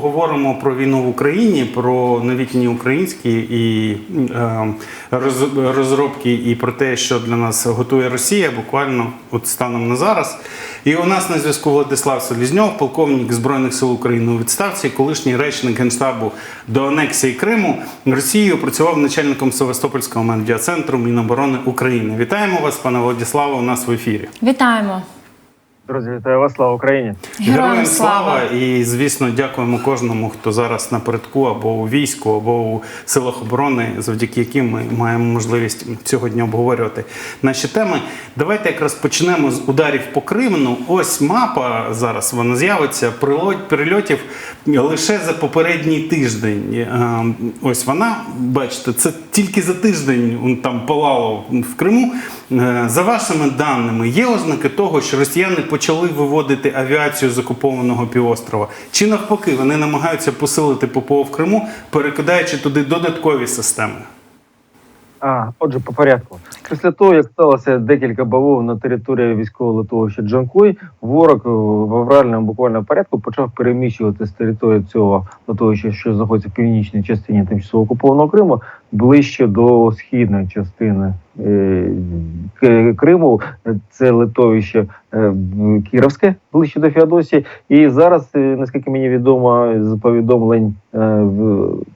поговоримо про війну в Україні, про новітні українські і е, роз- розробки, і про те, що для нас готує Росія, буквально от станом на зараз. І у нас на зв'язку Владислав Селізньов, полковник Збройних сил України у відставці, колишній речник генштабу до анексії Криму Росією працював начальником Севастопольського медіа-центру Міноборони України. Вітаємо вас, пане Владиславе, у нас в ефірі. Вітаємо! Друзі, вітаю вас, слава Україні! Героям слава! І звісно, дякуємо кожному, хто зараз напередку або у війську, або у силах оборони, завдяки яким ми маємо можливість сьогодні обговорювати наші теми. Давайте якраз почнемо з ударів по Криму. Ну, Ось мапа зараз вона з'явиться прильот прильотів лише за попередній тиждень. Е, Ось вона, бачите, це тільки за тиждень там палало в Криму. Е, За вашими даними, є ознаки того, що росіяни почали виводити авіацію з окупованого півострова? Чи навпаки, вони намагаються посилити ППО в Криму, перекидаючи туди додаткові системи? А, отже, по порядку. Після того, як сталося декілька бавов на території військового литовища Джанкой, ворог в авральному буквально порядку почав переміщувати з території цього литовища, що знаходиться в північній частині тимчасово окупованого Криму, ближче до східної частини е, Криму. Це литовище е, Кіровське, ближче до Феодосії. І зараз, е, наскільки мені відомо, з повідомлень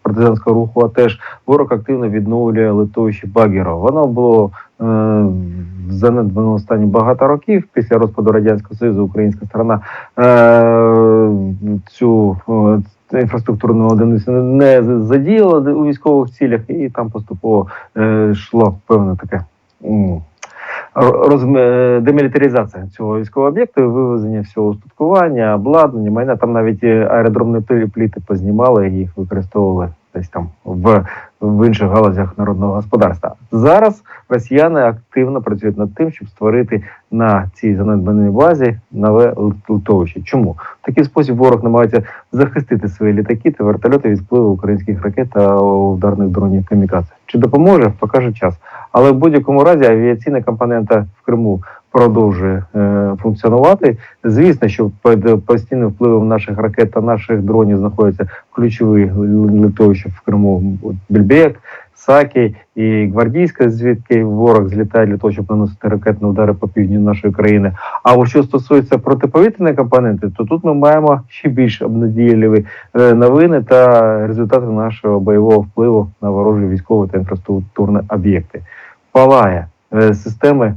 партизанського руху, а теж ворог активно відновлює литовище Багіро. Воно було в занедбаному стані багато років після розпаду радянського союзу. Українська сторона цю інфраструктурну одиницю не задіяла у військових цілях, і там поступово е, йшло певне таке. Розм... е, демілітаризація цього військового об'єкту, вивезення всього устаткування, обладнання, майна там навіть е, аеродромні пліти познімали і їх використовували десь там в, в інших галузях народного господарства. Зараз росіяни активно працюють над тим, щоб створити на цій занедбаній базі нове литовище. Чому в такий спосіб ворог намагається захистити свої літаки та вертольоти від впливу українських ракет та ударних дронів камікадзе? Чи допоможе, покаже час. Але в будь-якому разі авіаційна компонента в Криму продовжує е, функціонувати. Звісно, що під постійним впливом наших ракет та наших дронів знаходяться ключові литовища в Криму Більбек, Сакі і Гвардійська, звідки ворог злітає для того, щоб наносити ракетні удари по півдню нашої країни. А от що стосується протиповітряної компоненти, то тут ми маємо ще більш обнадійливі е, новини та результати нашого бойового впливу на ворожі військові та інфраструктурні об'єкти. Палає е, системи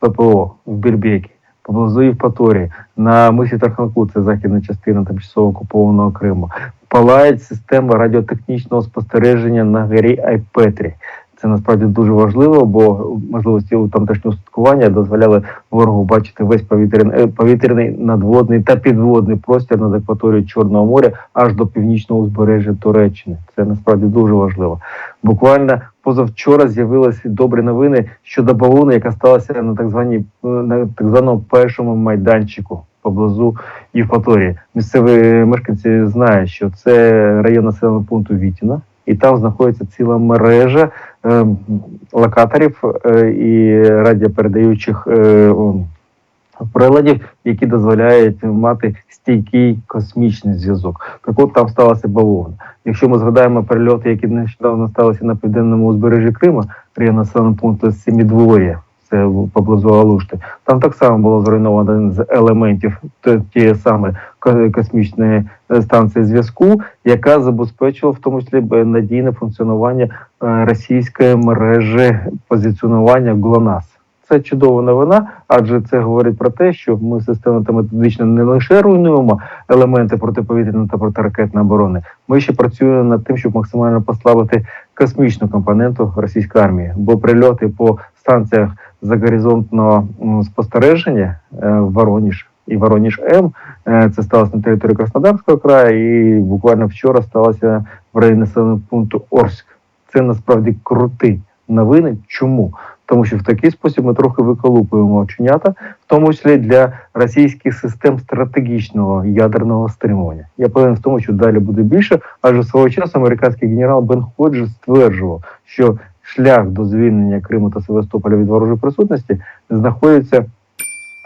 ППО в Більбекі, поблизу Євпаторії, на мисі Тарханку, це західна частина тимчасово окупованого Криму. Палають системи радіотехнічного спостереження на горі Айпетрі. Це насправді дуже важливо, бо можливості тамтешнього устаткування дозволяли ворогу бачити весь повітряний, е, повітряний надводний та підводний простір над акваторією Чорного моря аж до північного узбережжя Туреччини. Це насправді дуже важливо. Буквально позавчора з'явилися добрі новини щодо бавовни, яка сталася на так званій на так званому першому майданчику поблизу Євпаторії. Місцеві мешканці знають, що це район населеного пункту Вітіна, і там знаходиться ціла мережа е, локаторів е, і радіопередаючих е, приладів, які дозволяють мати стійкий космічний зв'язок. Так от там сталася бавовна. Якщо ми згадаємо перельоти, які нещодавно сталися на південному узбережжі Криму, район населеного пункту Семідвор'я, це поблизу Алушти, там так само було зруйновано один з елементів тієї саме ко- космічної е, станції зв'язку, яка забезпечила в тому числі надійне функціонування е, російської мережі позиціонування ГЛОНАСС. Це чудова новина, адже це говорить про те, що ми системно методично не лише руйнуємо елементи протиповітряної та протиракетної оборони, ми ще працюємо над тим, щоб максимально послабити космічну компоненту російської армії, бо прильоти по станціях загоризонтного спостереження е, Вороніж і Вороніж М. е, Це сталося на території Краснодарського краю, і буквально вчора сталося в районі населеного пункту Орськ. Це насправді крути новини. Чому? Тому що в такий спосіб ми трохи виколупуємо оченята, в тому числі для російських систем стратегічного ядерного стримування. Я певен в тому, що далі буде більше, адже свого часу американський генерал Бен Ходжес стверджував, що шлях до звільнення Криму та Севастополя від ворожої присутності знаходиться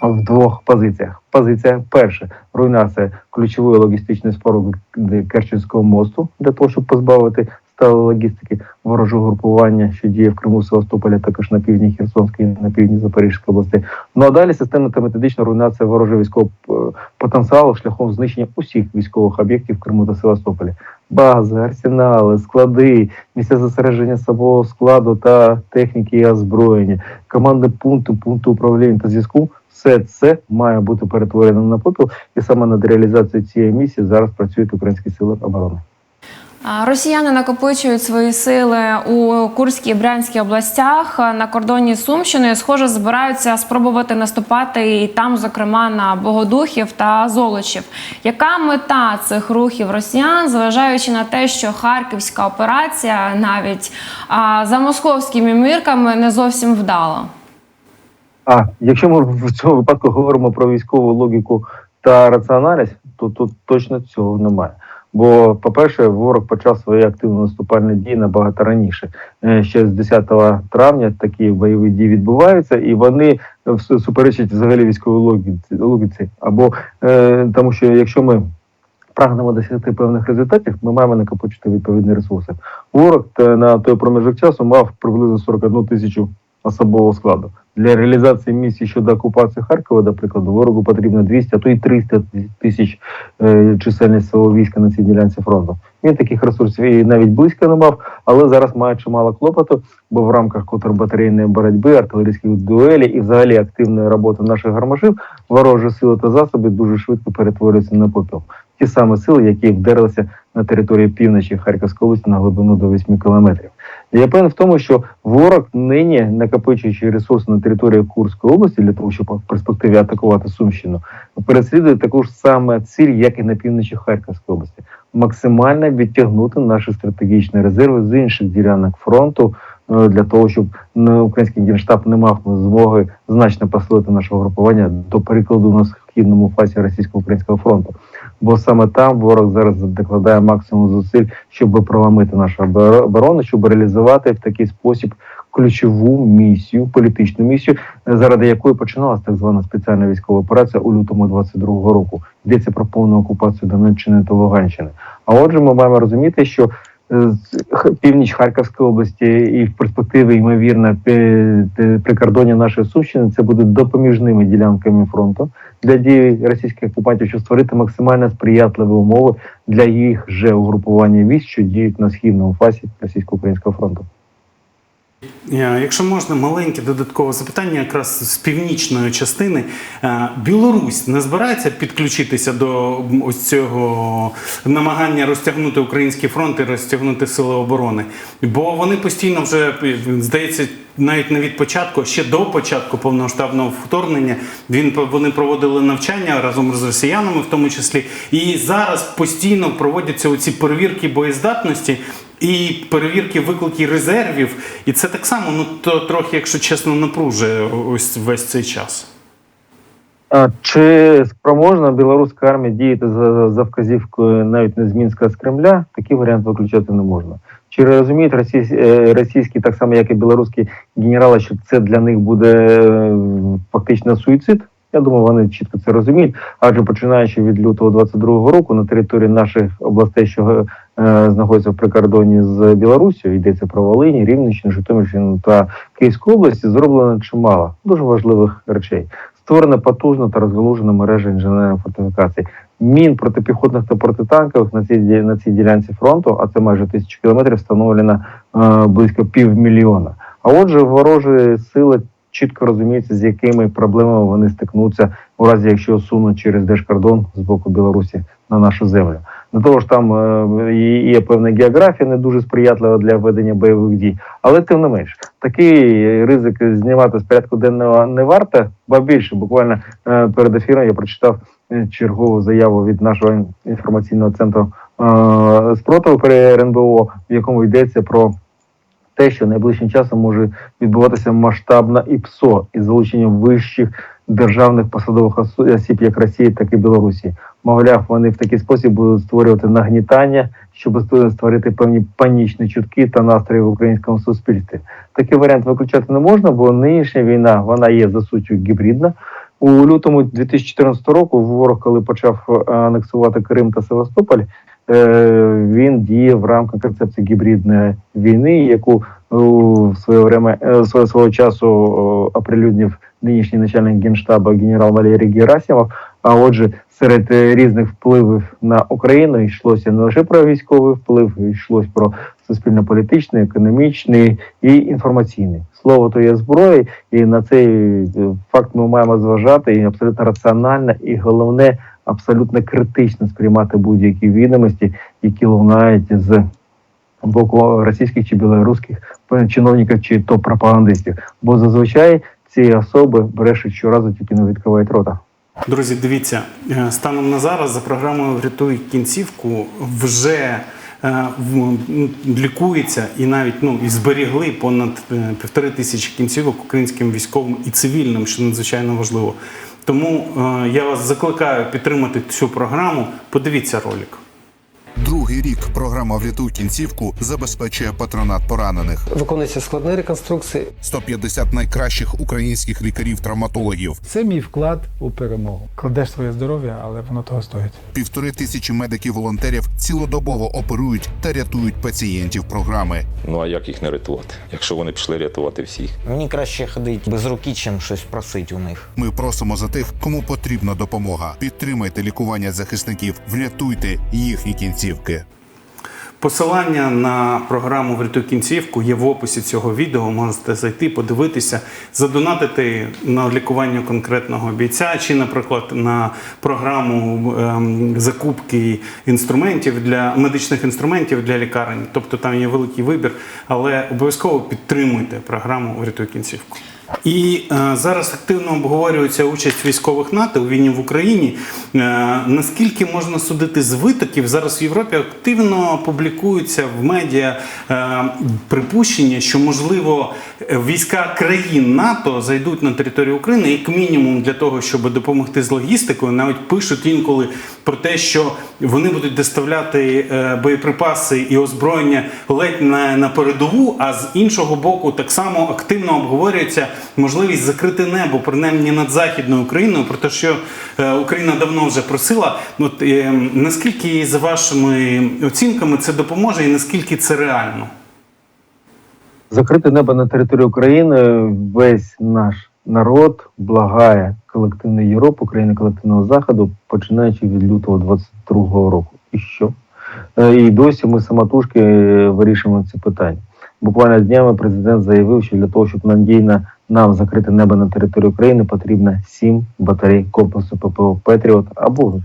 в двох позиціях. Позиція перша руйнація ключової логістичної споруди Керченського мосту для того, щоб позбавити стали логістики ворожого групування, що діє в Криму, Севастополі, також на півдні Херсонської, на півдні Запорізької області. Ну а далі системна та методична руйнація ворожого військового е, потенціалу шляхом знищення усіх військових об'єктів Криму та Севастополі. Бази, арсенали, склади, місця зосередження самого складу та техніки і озброєння, командні пункти, пункти управління та зв'язку. Все це має бути перетворено на попіл, і саме над реалізацією цієї місії зараз працюють українські сили оборони. Росіяни накопичують свої сили у Курській і Брянській областях на кордоні з Сумщиною. Схоже, збираються спробувати наступати і там, зокрема, на Богодухів та Золочів. Яка мета цих рухів росіян, зважаючи на те, що харківська операція навіть за московськими мірками не зовсім вдала? А якщо ми в цьому випадку говоримо про військову логіку та раціональність, то тут точно цього немає. Бо, по-перше, ворог почав свої активні наступальні дії набагато раніше. Е, Ще з 10 травня такі бойові дії відбуваються, і вони вс- суперечать взагалі військовій логіці, логіці. Або е, тому, що якщо ми прагнемо досягти певних результатів, ми маємо накопичити відповідні ресурси. Ворог е, на той проміжок часу мав приблизно 41 тисячу особового складу. Для реалізації місії щодо окупації Харкова, до прикладу, ворогу потрібно 200, а то й 300 тисяч е, чисельність свого війська на цій ділянці фронту. Він таких ресурсів і навіть близько не мав, але зараз має чимало клопоту, бо в рамках контрбатарейної боротьби, артилерійських дуелі і взагалі активної роботи наших гармашів ворожі сили та засоби дуже швидко перетворюються на попіл. Ті самі сили, які вдерлися на території півночі Харківської області на глибину до 8 кілометрів. Я певен в тому, що ворог нині, накопичуючи ресурси на території Курської області для того, щоб в перспективі атакувати Сумщину, переслідує таку ж саме ціль, як і на півночі Харківської області, максимально відтягнути наші стратегічні резерви з інших ділянок фронту. е, Для того щоб е, український генштаб не мав змоги значно посилити наше групування до прикладу на східному фасі російсько-українського фронту, бо саме там ворог зараз докладає максимум зусиль, щоб проламити нашу обор- оборону, щоб реалізувати в такий спосіб ключову місію, політичну місію, заради якої починалася так звана спеціальна військова операція у лютому 22-го року. Йдеться про повну окупацію Донеччини та Луганщини. А отже, ми маємо розуміти, що північ Харківської області і в перспективі, ймовірно, прикордоння нашої Сумщини це будуть допоміжними ділянками фронту для дії російських окупантів, щоб створити максимально сприятливі умови для їх же угрупування військ, що діють на східному фасі російсько-українського фронту. Е, Якщо можна, маленьке додаткове запитання, якраз з північної частини. Е, Білорусь не збирається підключитися до ось цього намагання розтягнути український фронт і розтягнути сили оборони, бо вони постійно вже здається. Навіть не від початку, ще до початку повномасштабного вторгнення він вони проводили навчання разом з росіянами, в тому числі, і зараз постійно проводяться оці перевірки боєздатності і перевірки викликів резервів. І це так само, ну то трохи, якщо чесно, напружує ось весь цей час. А чи спроможна білоруська армія діяти за, за вказівкою навіть не з Мінська, з Кремля? Такий варіант виключати не можна. Чи розуміють е, російські, так само як і білоруські генерали, що це для них буде е, фактично суїцид? Я думаю, вони чітко це розуміють. Адже починаючи від лютого 22-го року на території наших областей, що е, знаходяться в прикордоні з Білорусією, йдеться про Волині, Рівненщину, Житомирщину та Київську області, зроблено чимало дуже важливих речей. Створена потужна та розгалужена мережа інженерних фортифікацій. Мін протипіхотних та протитанкових на цій на цій ділянці фронту, а це майже тисячу кілометрів, встановлено е, близько півмільйона. А отже, ворожі сили чітко розуміються, з якими проблемами вони стикнуться у разі, якщо сунуть через держкордон з боку Білорусі на нашу землю. До того ж, там е, є певна географія не дуже сприятлива для ведення бойових дій, але тим не менш, такий ризик знімати з порядку денного не варто, ба більше буквально е, перед ефіром я прочитав е, чергову заяву від нашого інформаційного центру спротиву при РНБО, в якому йдеться про те, що найближчим часом може відбуватися масштабна ІПСО із залученням вищих державних посадових осіб як Росії, так і Білорусі. Мовляв, вони в такий спосіб будуть створювати нагнітання, щоб ст- створити певні панічні чутки та настрої в українському суспільстві. Такий варіант виключати не можна, бо нинішня війна вона є за суттю гібридна. У лютому 2014 року ворог, коли почав е, анексувати Крим та Севастополь, він діє в рамках концепції гібридної війни, яку е, в своє время е, свого, свого часу е, оприлюднив нинішній начальник генштабу генерал Валерій Герасимов. А отже, серед е, різних впливів на Україну йшлося не лише про військовий вплив, йшлось про суспільно-політичний, економічний і інформаційний. Слово то є зброя, і на цей е, факт ми маємо зважати і абсолютно раціонально, і головне абсолютно критично сприймати будь-які відомості, які лунають з боку російських чи білоруських чиновників чи то пропагандистів. Бо зазвичай ці особи брешуть щоразу, тільки не відкривають рота. Друзі, дивіться, е, станом на зараз за програмою Врятуй кінцівку вже е, в- лікується і навіть ну і зберігли понад е, півтори тисячі кінцівок українським військовим і цивільним, що надзвичайно важливо. Тому е, я вас закликаю підтримати цю програму. Подивіться ролик. Другий рік програма Врятуй кінцівку забезпечує патронат поранених. Виконуються складні реконструкції. 150 найкращих українських лікарів-травматологів, Це мій вклад у перемогу. Кладеш своє здоров'я, але воно того стоїть. півтори тисячі медиків-волонтерів цілодобово оперують та рятують пацієнтів програми. Ну а як їх не рятувати, якщо вони пішли рятувати всіх? Мені краще ходити без руки, чим щось просити у них. Ми просимо за тих, кому потрібна допомога. Підтримайте лікування захисників, врятуйте їхні кінцівки. Посилання на програму Врятуй кінцівку є в описі цього відео. Можете зайти, подивитися, задонатити на лікування конкретного бійця, чи, наприклад, на програму ем, закупки інструментів для медичних інструментів для лікарень. Тобто там є великий вибір, але обов'язково підтримуйте програму Врятуй кінцівку. І е, зараз активно обговорюється участь військових НАТО у війні в Україні. Е, наскільки можна судити з витоків, зараз в Європі активно публікуються в медіа е, припущення, що можливо війська країн НАТО зайдуть на територію України, як мінімум для того, щоб допомогти з логістикою, навіть пишуть інколи про те, що вони будуть доставляти боєприпаси і озброєння ледь не на передову. А з іншого боку, так само активно обговорюється можливість закрити небо, принаймні над західною Україною, про те, що е, Україна давно вже просила. От е, наскільки за вашими оцінками це допоможе, і наскільки це реально? Закрити небо на території України весь наш народ благає колективної Європи, країни колективного заходу, починаючи від лютого 22-го року. І що? Е, І досі ми самотужки вирішуємо це питання. Буквально днями президент заявив, що для того, щоб надійно нам закрити небо на території України, потрібно сім батарей комплексу ППО Петріот або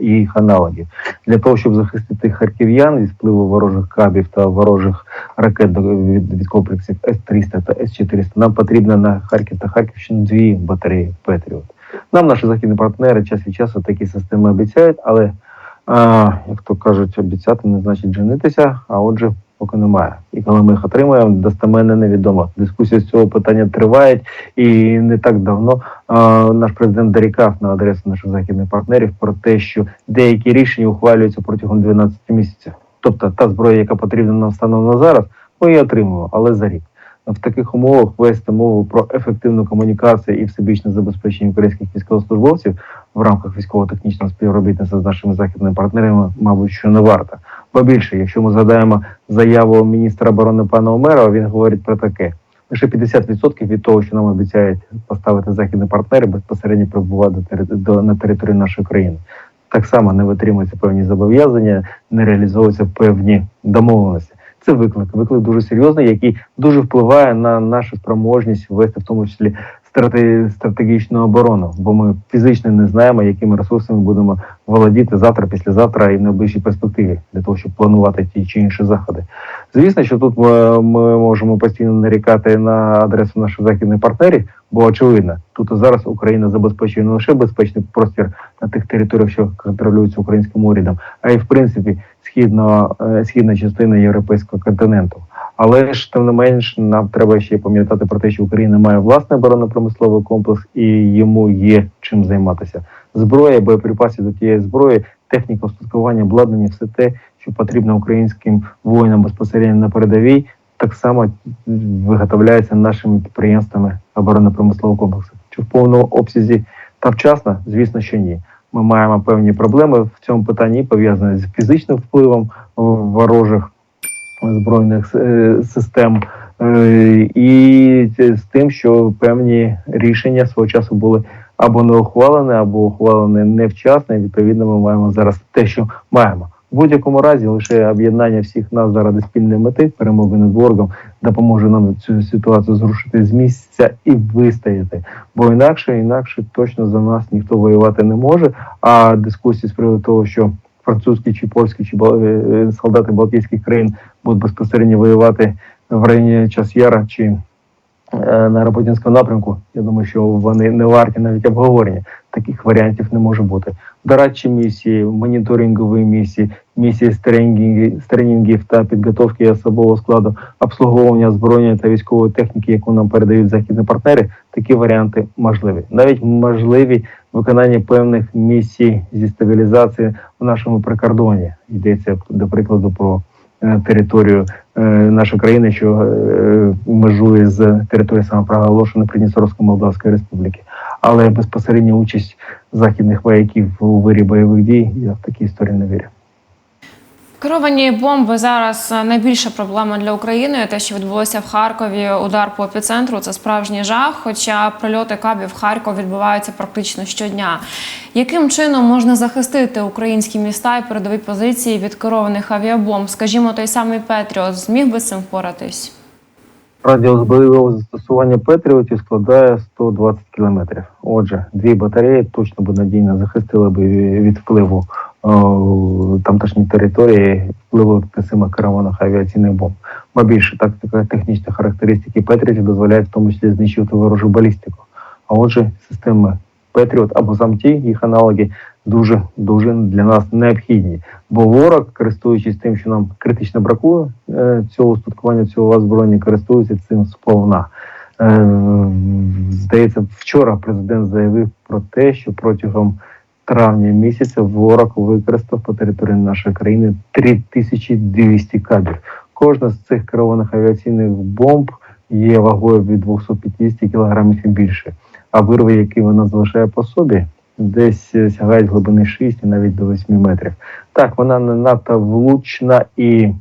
е, їх аналогів для того, щоб захистити харків'ян від впливу ворожих кабів та ворожих ракет від комплексів С-300 та С-400. Нам потрібно на Харків та Харківщину дві батареї Петріот. Нам наші західні партнери час від часу такі системи обіцяють, але а, як то кажуть, обіцяти не значить женитися. А отже, поки немає. І коли ми їх отримаємо, достеменно невідомо. Дискусії з цього питання тривають, і не так давно а, наш президент дорікав на адресу наших західних партнерів про те, що деякі рішення ухвалюються протягом 12 місяців. Тобто та зброя, яка потрібна нам станом на зараз, ми її отримуємо, але за рік. В таких умовах вести мову про ефективну комунікацію і всебічне забезпечення українських військовослужбовців в рамках військово-технічного співробітництва з нашими західними партнерами, мабуть, що не варто. Ба більше, якщо ми згадаємо заяву міністра оборони пана Омерова, він говорить про таке: лише 50% від того, що нам обіцяють поставити західні партнери, безпосередньо прибувати на територію нашої країни. Так само не витримуються певні зобов'язання, не реалізовуються певні домовленості. Це виклик, виклик дуже серйозний, який дуже впливає на нашу спроможність вести в тому числі страте- стратегічну оборону, бо ми фізично не знаємо, якими ресурсами будемо володіти завтра, післязавтра і в найближчій перспективі для того, щоб планувати ті чи інші заходи. Звісно, що тут ми, ми можемо постійно нарікати на адресу наших західних партнерів, бо очевидно, тут і зараз Україна забезпечує не лише безпечний простір на тих територіях, що контролюються українським урядом, а й в принципі східно, е, східна частина європейського континенту. Але ж тим не менш, нам треба ще пам'ятати про те, що Україна має власний оборонно-промисловий комплекс і йому є чим займатися. Зброя, боєприпаси до тієї зброї, техніка устаткування, обладнання, все те, що потрібно українським воїнам безпосередньо на передовій, так само виготовляється нашими підприємствами оборонно-промислового комплексу. Чи в повному обсязі Та вчасно, звісно, що ні. Ми маємо певні проблеми в цьому питанні, пов'язані з фізичним впливом ворожих збройних е, систем, е, і з тим, що певні рішення свого часу були або не ухвалені, або ухвалені невчасно. І відповідно, ми маємо зараз те, що маємо. В будь-якому разі лише об'єднання всіх нас заради спільної мети перемоги над ворогом допоможе нам цю ситуацію зрушити з місця і вистояти. Бо інакше, інакше точно за нас ніхто воювати не може. А дискусії з приводу того, що французькі чи польські чи е, солдати Балтійських країн будуть безпосередньо воювати в районі час Яра чи на Рапотінському напрямку. Я думаю, що вони не варті навіть обговорення. Таких варіантів не може бути. Дорадчі місії, моніторингові місії, місії з тренінгів, та підготовки особового складу, обслуговування озброєння та військової техніки, яку нам передають західні партнери. Такі варіанти можливі. Навіть можливі виконання певних місій зі стабілізації в нашому прикордоні. Йдеться до прикладу про е, територію е, нашої країни, що е, межує з територією самопроголошеної Придністровської Молдавської Республіки. Але безпосередня участь західних вояків у вирі бойових дій я в такі історії не вірю. Керовані бомби зараз е, найбільша проблема для України. Те, що відбулося в Харкові, удар по епіцентру це справжній жах. Хоча прильоти кабів в Харків відбуваються практично щодня. Яким чином можна захистити українські міста і передові позиції від керованих авіабомб? Скажімо, той самий Петріот зміг би з цим впоратись? Радіус бойового застосування Петріотів складає 120 кілометрів. Отже, дві батареї точно б надійно захистили б від впливу о, тамтешньої території, впливу так само керованих авіаційних бомб. Ба більше тактика технічні характеристики Петріотів дозволяють в тому числі знищувати ворожу балістику. А отже, системи Петріот або сам ті їх аналоги дуже дуже для нас необхідні. Бо ворог, користуючись тим, що нам критично бракує е, цього устаткування, цього озброєння, користується цим сповна. Е, здається, вчора президент заявив про те, що протягом травня місяця ворог використав по території нашої країни 3200 кабів. Кожна з цих керованих авіаційних бомб є вагою від 250 кг і більше. А вирви, які вона залишає по собі, десь сягають глибини 6 і навіть до 8 метрів. Так, вона не надто влучна і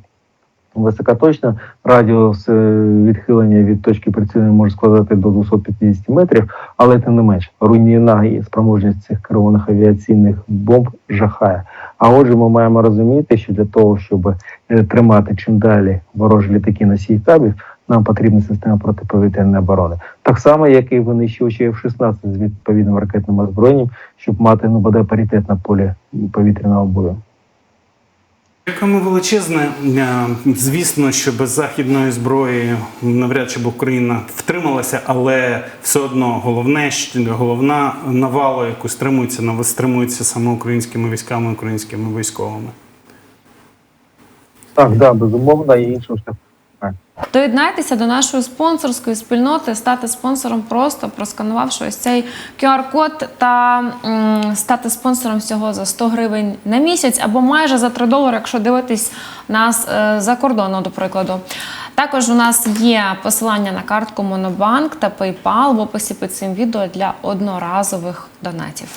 високоточна. Радіус е, відхилення від точки прицілення може складати до 250 метрів, але тим не менш руйнівна і спроможність цих керованих авіаційних бомб жахає. А отже, ми маємо розуміти, що для того, щоб е, тримати чим далі ворожі літаки носії кабів, нам потрібна система протиповітряної оборони. Так само, як і винищувачі F-16 з відповідним ракетним озброєнням, щоб мати ну, бодай паритет на полі повітряного бою. Дякуємо величезне. Е, Звісно, що без західної зброї навряд чи б Україна втрималася, але все одно головне, головна навала, яку стримується, стримується саме українськими військами, українськими військовими. Так, да, безумовно, і іншим шляхом. Доєднайтеся до нашої спонсорської спільноти, стати спонсором просто просканувавши ось цей QR-код та м, стати спонсором всього за 100 гривень на місяць або майже за 3 долари, якщо дивитись нас е, за кордону, до прикладу. Також у нас є посилання на картку Монобанк та PayPal в описі під цим відео для одноразових донатів.